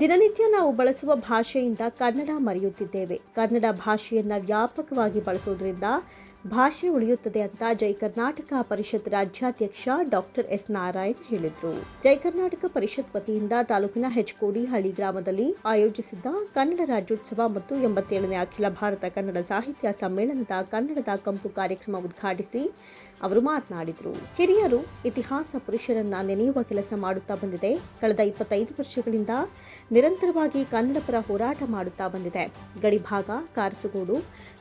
ದಿನನಿತ್ಯ ನಾವು ಬಳಸುವ ಭಾಷೆಯಿಂದ ಕನ್ನಡ ಮರೆಯುತ್ತಿದ್ದೇವೆ. ಕನ್ನಡ ಭಾಷೆಯನ್ನು ವ್ಯಾಪಕವಾಗಿ ಬಳಸೋದ್ರಿಂದ ಭಾಷೆ ಉಳಿಯುತ್ತದೆ ಅಂತ ಜೈ ಕರ್ನಾಟಕ ಪರಿಷತ್ ರಾಜ್ಯಾಧ್ಯಕ್ಷ ಡಾಕ್ಟರ್ ಎಸ್ ನಾರಾಯಣ್ ಹೇಳಿದರು. ಜೈ ಕರ್ನಾಟಕ ಪರಿಷತ್ ವತಿಯಿಂದ ತಾಲೂಕಿನ ಹೆಚ್ಕೋಡಿಹಳ್ಳಿ ಗ್ರಾಮದಲ್ಲಿ ಆಯೋಜಿಸಿದ್ದ ಕನ್ನಡ ರಾಜ್ಯೋತ್ಸವ ಮತ್ತು ಎಂಬತ್ತೇಳನೇ ಅಖಿಲ ಭಾರತ ಕನ್ನಡ ಸಾಹಿತ್ಯ ಸಮ್ಮೇಳನದ ಕನ್ನಡದ ಕಂಪು ಕಾರ್ಯಕ್ರಮ ಉದ್ಘಾಟಿಸಿ ಅವರು ಮಾತನಾಡಿದರು. ಹಿರಿಯರು ಇತಿಹಾಸ ಪುರುಷರನ್ನ ನೆನೆಯುವ ಕೆಲಸ ಮಾಡುತ್ತಾ ಬಂದಿದೆ. ಕಳೆದ ಇಪ್ಪತ್ತೈದು ವರ್ಷಗಳಿಂದ ನಿರಂತರವಾಗಿ ಕನ್ನಡ ಪರ ಹೋರಾಟ ಮಾಡುತ್ತಾ ಬಂದಿದೆ. ಗಡಿಭಾಗ, ಕಾರಸಗೋಡು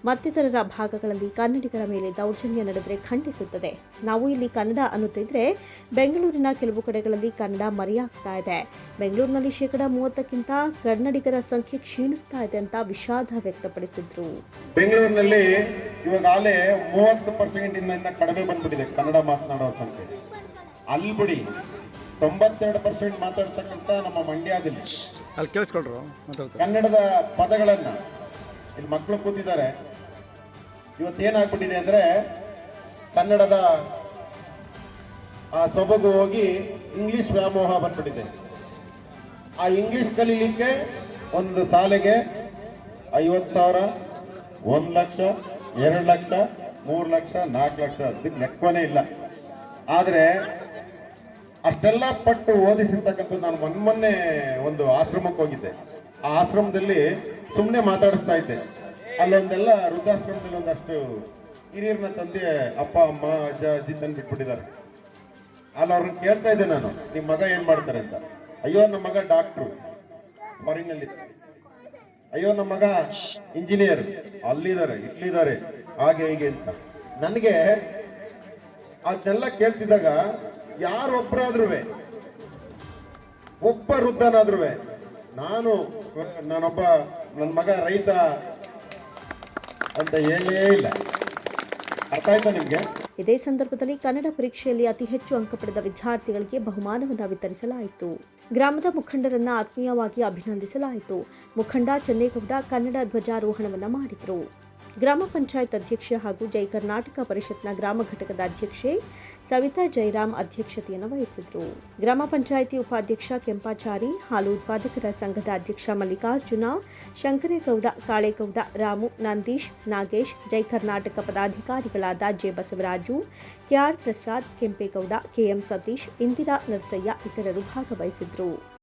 ಮತ್ತಿತರರ ಭಾಗಗಳಲ್ಲಿ ಕನ್ನಡಿಗರ ಮೇಲೆ ದೌರ್ಜನ್ಯ ನಡೆದರೆ ಖಂಡಿಸುತ್ತದೆ. ನಾವು ಇಲ್ಲಿ ಕನ್ನಡ ಅನ್ನುತ್ತಿದ್ರೆ ಬೆಂಗಳೂರಿನ ಕೆಲವು ಕಡೆಗಳಲ್ಲಿ ಕನ್ನಡ ಮರೆಯಾಗ್ತಾ ಇದೆ. ಬೆಂಗಳೂರಿನಲ್ಲಿ ಶೇಕಡ ಮೂವತ್ತಕ್ಕಿಂತ ಕನ್ನಡಿಗರ ಸಂಖ್ಯೆ ಕ್ಷೀಣಿಸ್ತಾ ಇದೆ ಅಂತ ವಿಷಾದ ವ್ಯಕ್ತಪಡಿಸಿದ್ರು. ಬೆಂಗಳೂರಿನಲ್ಲಿ ಇವಾಗಲೇ ಮೂವತ್ತು ಪರ್ಸೆಂಟ್ ಇಂದ ಕಡಿಮೆ ಬಂದ್ಬಿಟ್ಟಿದೆ ಕನ್ನಡ ಮಾತನಾಡುವ ಸಂಖ್ಯೆ. ಅಲ್ಲಿ ಬಿಡಿ ತೊಂಬತ್ತೆರಡು ಪರ್ಸೆಂಟ್ ಮಾತಾಡ್ತಕ್ಕಂಥ ನಮ್ಮ ಮಂಡ್ಯದಲ್ಲಿ ಅಲ್ಲಿ ಕೇಳಿಸ್ಕೊಳ್ರು ಕನ್ನಡದ ಪದಗಳನ್ನ ಇಲ್ಲಿ ಮಕ್ಕಳು ಕೂತಿದ್ದಾರೆ. ಇವತ್ತೇನಾಗ್ಬಿಟ್ಟಿದೆ ಅಂದ್ರೆ ಕನ್ನಡದ ಆ ಸೊಬಗು ಹೋಗಿ ಇಂಗ್ಲಿಷ್ ವ್ಯಾಮೋಹ ಬಂದ್ಬಿಟ್ಟಿದೆ. ಆ ಇಂಗ್ಲಿಷ್ ಕಲೀಲಿಕ್ಕೆ ಒಂದು ಸಾಲಿಗೆ ಐವತ್ತು ಸಾವಿರ, ಒಂದು ಲಕ್ಷ, ಎರಡು ಲಕ್ಷ, ಮೂರು ಲಕ್ಷ, ನಾಲ್ಕು ಲಕ್ಷ ಅದಕ್ಕೆ ಲೆಕ್ಕವೇ ಇಲ್ಲ. ಆದರೆ ಅಷ್ಟೆಲ್ಲ ಪಟ್ಟು ಓದಿಸಿರ್ತಕ್ಕಂಥದ್ದು ನಾನು ಮೊನ್ನೆ ಮೊನ್ನೆ ಒಂದು ಆಶ್ರಮಕ್ಕೆ ಹೋಗಿದ್ದೆ. ಆ ಆಶ್ರಮದಲ್ಲಿ ಸುಮ್ಮನೆ ಮಾತಾಡಿಸ್ತಾ ಇದ್ದೆ. ಅಲ್ಲೊಂದೆಲ್ಲ ವೃದ್ಧಾಶ್ರಮದಲ್ಲಿ ಒಂದಷ್ಟು ಹಿರಿಯರನ್ನ ತಂದೆ ಅಪ್ಪ, ಅಮ್ಮ, ಅಜ್ಜ, ಅಜ್ಜಿ ತಂದು ಬಿಟ್ಬಿಟ್ಟಿದ್ದಾರೆ. ಅಲ್ಲಿ ಅವ್ರನ್ನ ಕೇಳ್ತಾ ಇದ್ದೆ ನಾನು ನಿಮ್ಮ ಮಗ ಏನು ಮಾಡ್ತಾರೆ ಅಂತ? ಅಯ್ಯೋ ನಮ್ಮ ಮಗ ಡಾಕ್ಟ್ರು. ಫಾರಿನಲ್ಲಿ. ಅಯ್ಯೋ ನಮ್ಮ ಮಗ ಇಂಜಿನಿಯರ್. ಅಲ್ಲಿದ್ದಾರೆ, ಇಲ್ಲಿದ್ದಾರೆ. ಹಾಗೆ, ಹೀಗೆ ಅಂತ. ನನಗೆ ಅದನ್ನೆಲ್ಲ ಕೇಳ್ತಿದ್ದಾಗ ಯಾರೊಬ್ಬರಾದ್ರೂ ಒಬ್ಬ ವೃದ್ಧನಾದ್ರೂ ನಾನು, ನಾನೊಬ್ಬ ನನ್ನ ಮಗ ರೈತ ಅಂತ ಹೇಳೇ ಇಲ್ಲ. ಅರ್ಥ ಆಯ್ತಾ ನಿಮ್ಗೆ? ಇದೇ ಸಂದರ್ಭದಲ್ಲಿ ಕನ್ನಡ ಪರೀಕ್ಷೆಯಲ್ಲಿ ಅತಿ ಹೆಚ್ಚು ಅಂಕ ಪಡೆದ ವಿದ್ಯಾರ್ಥಿಗಳಿಗೆ ಬಹುಮಾನವನ್ನು ವಿತರಿಸಲಾಯಿತು. ಗ್ರಾಮದ ಮುಖಂಡರನ್ನ ಆತ್ಮೀಯವಾಗಿ ಅಭಿನಂದಿಸಲಾಯಿತು. ಮುಖಂಡ ಚೆನ್ನೇಗೌಡ ಕನ್ನಡ ಧ್ವಜಾರೋಹಣವನ್ನು ಮಾಡಿದರು. ಗ್ರಾಮ ಪಂಚಾಯತ್ ಅಧ್ಯಕ್ಷೆ ಹಾಗೂ ಜೈ ಕರ್ನಾಟಕ ಪರಿಷತ್ನ ಗ್ರಾಮ ಘಟಕದ ಅಧ್ಯಕ್ಷೆ ಸವಿತಾ ಜೈರಾಮ್ ಅಧ್ಯಕ್ಷತೆಯನ್ನು ವಹಿಸಿದ್ರು. ಗ್ರಾಮ ಪಂಚಾಯಿತಿ ಉಪಾಧ್ಯಕ್ಷ ಕೆಂಪಾಚಾರಿ, ಹಾಲು ಉತ್ಪಾದಕರ ಸಂಘದ ಅಧ್ಯಕ್ಷ Mallikarjuna, Shankaregowda, Kalegowda, Ramu, Nandish, Nagesh, Jai Karnataka ಪದಾಧಿಕಾರಿಗಳಾದ J Basavaraju, KR Prasad, Kempegowda, KM Satish, Indira Narasaiah ಇತರರು ಭಾಗವಹಿಸಿದ್ರು